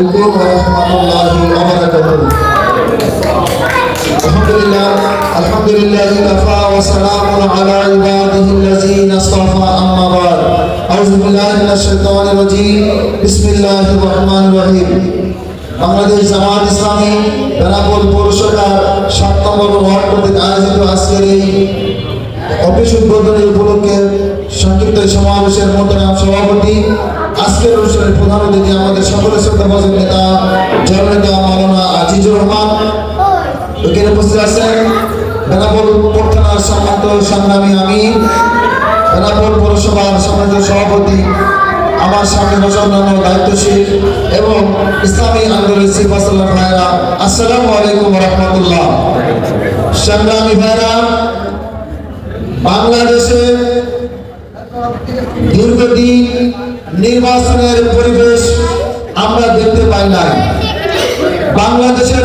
عليكم ورحمة الله وبركاته الحمد لله الحمد لله كفى وسلام على عباده الذين اصطفى أما بعد أعوذ بالله من الشيطان الرجيم بسم الله الرحمن الرحيم বাংলাদেশ জামাত ইসলামী বেনাপোল পৌরসভার সাত নম্বর ওয়ার্ড কর্তৃক আয়োজিত আজকের এই অফিস উদ্বোধনী উপলক্ষে সংক্ষিপ্ত এই সমাবেশের মোহতারাম সভাপতি আজকের অনুষ্ঠানের প্রধান অতিথি আমাদের সকলের শ্রদ্ধা ভজন নেতা, জননেতা মাওলানা আজিজুর রহমান। এখানে উপস্থিত আছেন বেনাপোল পৌরথানার সম্মানিত সংগ্রামী আমি বেনাপোল পৌরসভার সম্মানিত সভাপতি, আমার সামনে অন্যান্য দায়িত্বশীল এবং ইসলামী আন্দোলনের সিফাসাল্লাহ ভাইরা আসসালামু আলাইকুম রহমতুল্লাহ। সংগ্রামী ভাইরা বাংলাদেশে দীর্ঘদিন নির্বাচনের পরিবেশ আমরা দেখতে পাই নাই। বাংলাদেশের